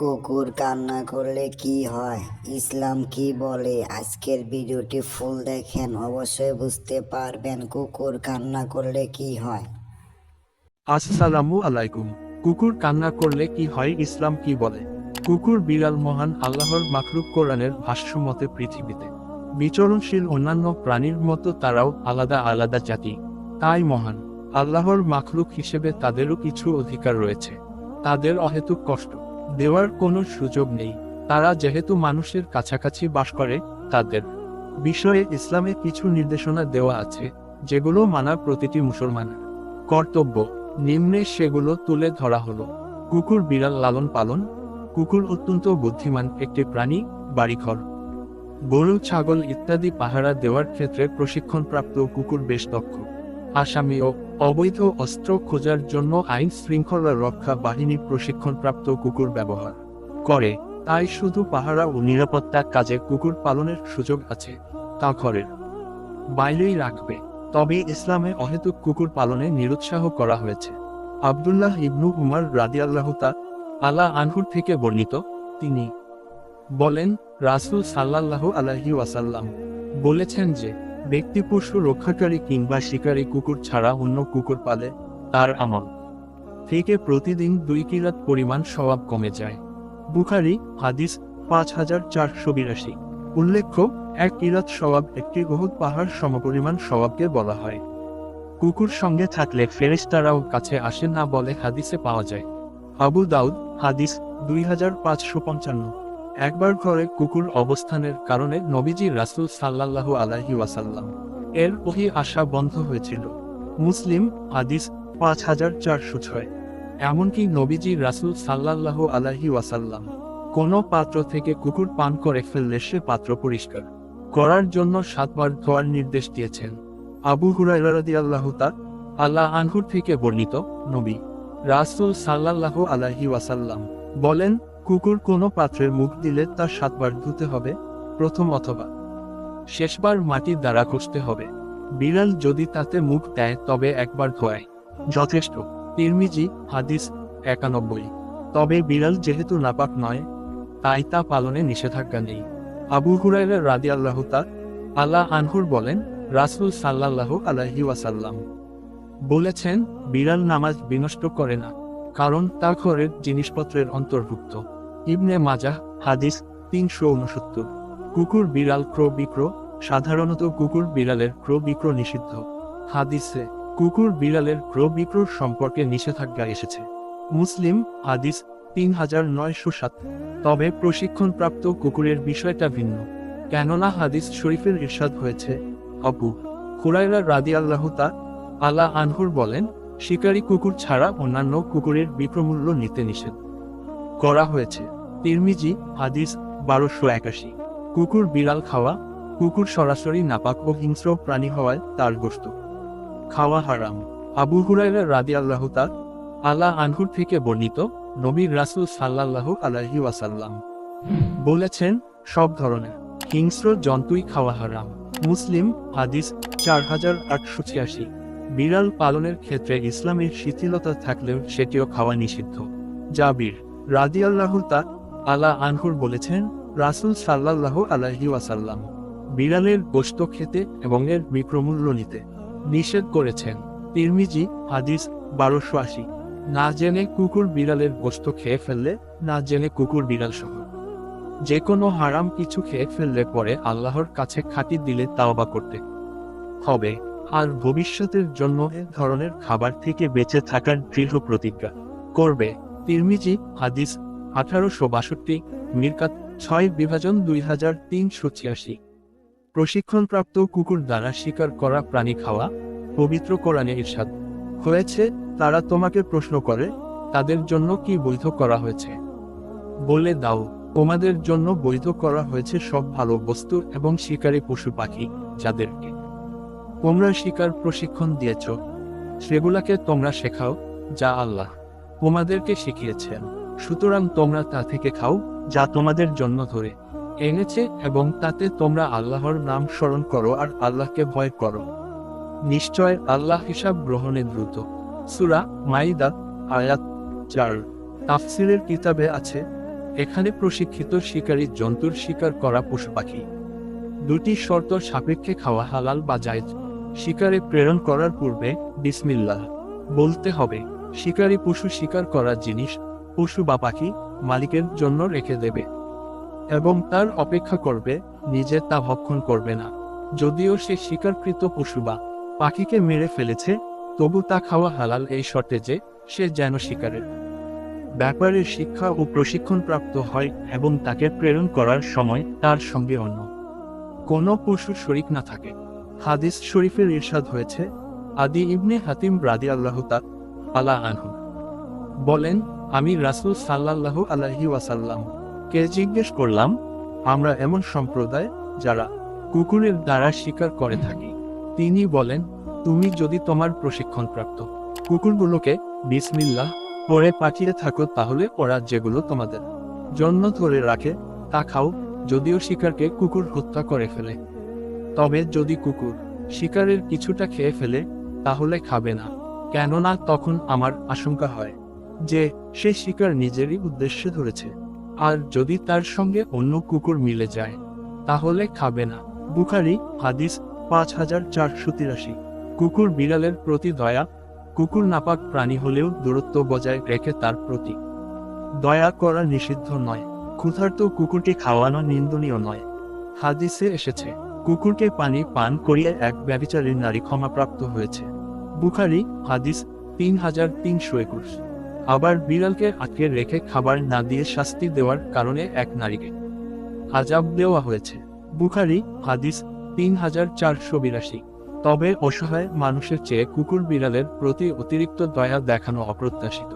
কুকুর কান্না করলে কি হয়? ইসলাম কি বলে? আজকের ভিডিওটি ফুল দেখেন, অবশ্যই বুঝতে পারবেন কুকুর কান্না করলে কি হয়। আসসালামু আলাইকুম। কুকুর কান্না করলে কি হয়? ইসলাম কি বলে? কুকুর বিড়াল মহান আল্লাহর মাখরুক কোরআনের ভাষ্যমতে পৃথিবীতে বিচরণশীল অন্যান্য প্রাণীর মতো তারাও আলাদা আলাদা জাতি। তাই মহান আল্লাহর মাখরুক হিসেবে তাদেরও কিছু অধিকার রয়েছে। তাদের অহেতুক কষ্ট। দেওয়ার কোনো সুযোগ নেই। তারা যেহেতু মানুষের কাছাকাছি বাস করে, তাদের বিষয়ে ইসলামে কিছু নির্দেশনা দেওয়া আছে, যেগুলো মানা প্রতিটি মুসলমানের কর্তব্য, নিম্নে সেগুলো তুলে ধরা হলো। কুকুর বিড়াল লালন পালন। কুকুর অত্যন্ত বুদ্ধিমান একটি প্রাণী, বাড়িঘর। গরু, ছাগল ইত্যাদি পাহারা দেওয়ার ক্ষেত্রে প্রশিক্ষণপ্রাপ্ত কুকুর বেশ দক্ষ। আসামি ও অবৈধ অস্ত্র খোঁজার জন্য আইন শৃঙ্খলা রক্ষা বাহিনী প্রশিক্ষণপ্রাপ্ত কুকুর ব্যবহার করে। তাই শুধু পাহারা ও নিরাপত্তার কাজে কুকুর পালনের সুযোগ আছে, তা ঘরের বাইরেই রাখবে। তবে ইসলামে অহেতুক কুকুর পালনে নিরুৎসাহ করা হয়েছে। আব্দুল্লাহ ইবনু উমার রাদিয়াল্লাহুতা আলা আনহুর থেকে বর্ণিত। তিনি বলেন, রাসূল সাল্লাল্লাহু আলাইহি ওয়াসাল্লাম বলেছেন যে ব্যক্তি পশু রক্ষাকারী কিংবা শিকারী কুকুর ছাড়া অন্য কুকুর পালে তার আমল। থেকে প্রতিদিন দুই কিরাত পরিমাণ সওয়াব কমে যায়। বুখারি, হাদিস, পাঁচ হাজার চারশো বিরাশি। উল্লেখ্য, এক কিরাত সওয়াব একটি বহুত পাহাড় সমপরিমাণ স্বভাবকে বলা হয়। কুকুর সঙ্গে থাকলে ফেরেশতারাও কাছে আসে না বলে হাদিসে পাওয়া যায়। আবু দাউদ, হাদিস, দুই হাজার পাঁচশো পঞ্চান্ন। একবার ঘরে কুকুর অবস্থানের কারণে নবীজি রাসূল সাল্লাল্লাহু আলাইহি ওয়াসাল্লাম এর ওহি আসা বন্ধ হয়েছিল। মুসলিম হাদিস পাঁচ হাজার চারশো ছয়। এমনকি নবীজি রাসূল সাল্লাল্লাহু আলাইহি ওয়াসাল্লাম কোনো পাত্র থেকে কুকুর পান করে ফেললে সে পাত্র পরিষ্কার করার জন্য সাতবার ধোয়ার নির্দেশ দিয়েছেন। আবু হুরায়রা আল্লাহ তার আল্লাহ আনহুর থেকে বর্ণিত নবী রাসূল সাল্লাল্লাহু আলাইহি ওয়াসাল্লাম বলেন কুকুর কোনো পাত্রের মুখ দিলে তা সাতবার ধুতে হবে, প্রথম অথবা শেষবার মাটির দ্বারা ঘষতে হবে। বিড়াল যদি তাতে মুখ দেয়, তবে একবার ধোয়ায় যথেষ্ট। তিরমিজি, হাদিস একানব্বই। তবে বিড়াল যেহেতু নাপাক নয়, তাই তা পালনে নিষেধাজ্ঞা নেই। আবু হুরাইরা রাদি আল্লাহ আল্লাহ আনহুর বলেন, রাসূল সাল্লাল্লাহু আলাইহি ওয়াসাল্লাম বলেছেন, বিড়াল নামাজ বিনষ্ট করে না, কারণ তা ঘরের জিনিসপত্রের অন্তর্ভুক্ত। ইবনে মাজাহ হাদিস তিনশো উনসত্তর কুকুর বিড়াল ক্রো বিক্র, সাধারণত কুকুর বিড়ালের ক্রো বিক্র নিষিদ্ধ। হাদিসে, কুকুর বিড়ালের ক্রো বিক্রোর সম্পর্কে নিষেধাজ্ঞা এসেছে। মুসলিম, হাদিস তিন হাজার নয়শো সাত। তবে প্রশিক্ষণপ্রাপ্ত কুকুরের বিষয়টা ভিন্ন। কেননা হাদিস শরীফের ইরশাদ হয়েছে। অপু হুরাইরা রাদি আল্লাহতা আলা আনহুর বলেন, শিকারী কুকুর ছাড়া অন্যান্য কুকুরের বিক্রমূল্য নিতে নিষেধ করা হয়েছে। হাদিস বারোশো একাশি। কুকুর বিড়াল খাওয়া, কুকুর সরাসরি নাপাক ও হিংস্র প্রাণী হওয়ায় তার গোস্ত। খাওয়া হারাম। আবু হুরাইরা রাদি আল্লাহতা আলা আনহুর থেকে বর্ণিত নবীর রাসূল সাল্লাল্লাহু আলাইহি ওয়াসাল্লাম। বলেছেন, সব ধরনের হিংস্র জন্তুই খাওয়া হারাম। মুসলিম, হাদিস চার হাজার আটশো ছিয়াশি। বিড়াল পালনের ক্ষেত্রে ইসলামের শিথিলতা থাকলেও সেটিও খাওয়া নিষিদ্ধ। জাবির রাদিয়াল্লাহু তা আলা আনহুর বলেছেন, রাসূল সাল্লাল্লাহু আলাইহি ওয়াসাল্লাম বিড়ালের গোশত খেতে এবং এর বিক্রমূল্য নিতে নিষেধ করেছেন। তিরমিজি, হাদিস বারোশো আশি। না জেনে কুকুর বিড়ালের গোশত খেয়ে ফেললে, না জেনে কুকুর বিড়াল সহ যে কোনো হারাম কিছু খেয়ে ফেললে পরে আল্লাহর কাছে খাঁটি দিলে তাওবা করতে হবে। আর ভবিষ্যতের জন্য এ ধরনের খাবার থেকে বেঁচে থাকার দৃঢ় প্রতিজ্ঞা করবে। তিরমিজি, হাদিস আঠারোশো বাষট্টি, মিরকাত ছয়, বিভাজন দুই হাজার তিনশো ছিয়াশি। প্রশিক্ষণপ্রাপ্ত কুকুর দ্বারা শিকার করা প্রাণী খাওয়া, পবিত্র কোরআনে ইরশাদ। হয়েছে, তারা তোমাকে প্রশ্ন করে, তাদের জন্য কি বৈধ করা হয়েছে? বলে দাও, তোমাদের জন্য বৈধ করা হয়েছে সব ভালো বস্তু এবং শিকারী পশু পাখি, যাদেরকে তোমরা শিকার প্রশিক্ষণ দিয়েছ। সেগুলাকে তোমরা শেখাও, যা আল্লাহ তোমাদেরকে শিখিয়েছেন। সুতরাং তোমরা তা থেকে খাও, যা তোমাদের জন্য ধরে। এনেছে এবং তাতে তোমরা আল্লাহর নাম স্মরণ করো আর আল্লাহকে ভয় করো। নিশ্চয় আল্লাহ হিসাব গ্রহণে দ্রুত। সুরা মাইদা আয়াত চার। তাফসিরের কিতাবে আছে, এখানে প্রশিক্ষিত শিকারী জন্তুর শিকার করা পশু পাখি। দুটি শর্ত সাপেক্ষে খাওয়া হালাল বা জায়েজ। শিকারে প্রেরণ করার পূর্বে বিসমিল্লাহ। বলতে হবে, শিকারী পশু শিকার করা জিনিস পশু বা পাখি মালিকের জন্য রেখে দেবে এবং তার অপেক্ষা করবে, নিজে তা ভক্ষণ করবে না। যদিও সে শিকারকৃত পশু বা পাখিকে মেরে ফেলেছে, তবু তা খাওয়া হালাল এই শর্তে যে সে যেন শিকারের ব্যাপারে শিক্ষা ও প্রশিক্ষণ প্রাপ্ত হয় এবং তাকে প্রেরণ করার সময় তার সঙ্গে অন্য কোনো পশু শরিক না থাকে। হাদিস শরীফের ইরশাদ হয়েছে, আদি ইবনে হাতিম রাদি আল্লাহ আলা আনহু। বলেন আমি রাসূল সাল্লাল্লাহু আলাইহি ওয়াসাল্লাম। কে জিজ্ঞেস করলাম, আমরা এমন সম্প্রদায় যারা কুকুরের দ্বারা শিকার করে থাকি? তিনি বলেন, তুমি যদি তোমার প্রশিক্ষণপ্রাপ্ত কুকুরগুলোকে বিসমিল্লাহ পরে পাঠিয়ে থাকো, তাহলে ওরা যেগুলো তোমাদের জন্য ধরে রাখে, তা খাও, যদিও শিকারকে কুকুর হত্যা করে ফেলে। তবে যদি কুকুর শিকারের কিছুটা খেয়ে ফেলে, তাহলে খাবে না। কেননা তখন আমার আশঙ্কা হয়। যে সে শিকার নিজেরই উদ্দেশ্যে ধরেছে। আর যদি তার সঙ্গে অন্য কুকুর মিলে যায়, তাহলে খাবে না। বুখারি, হাদিস পাঁচ হাজার চারশো তিরাশি। কুকুর বিড়ালের প্রতি দয়া, কুকুর নাপাক প্রাণী হলেও দূরত্ব বজায় রেখে তার প্রতি দয়া করা নিষিদ্ধ নয়। ক্ষুধার্ত কুকুরকে খাওয়ানো নিন্দনীয় নয়। হাদিসে এসেছে, কুকুরকে পানি পান করিয়ে এক ব্যবিচারীর নারী ক্ষমাপ্রাপ্ত হয়েছে। বুখারি, হাদিস তিন হাজার তিনশো একুশ। আবার বিড়ালকে আটকে রেখে খাবার না দিয়ে শাস্তি দেওয়ার কারণে এক নারীকে আজাব দেওয়া হয়েছে। বুখারি, হাদিস তিন হাজার চারশো বিরাশি। তবে অসহায় মানুষের চেয়ে কুকুর বিড়ালের প্রতি অতিরিক্ত দয়া দেখানো অপ্রত্যাশিত।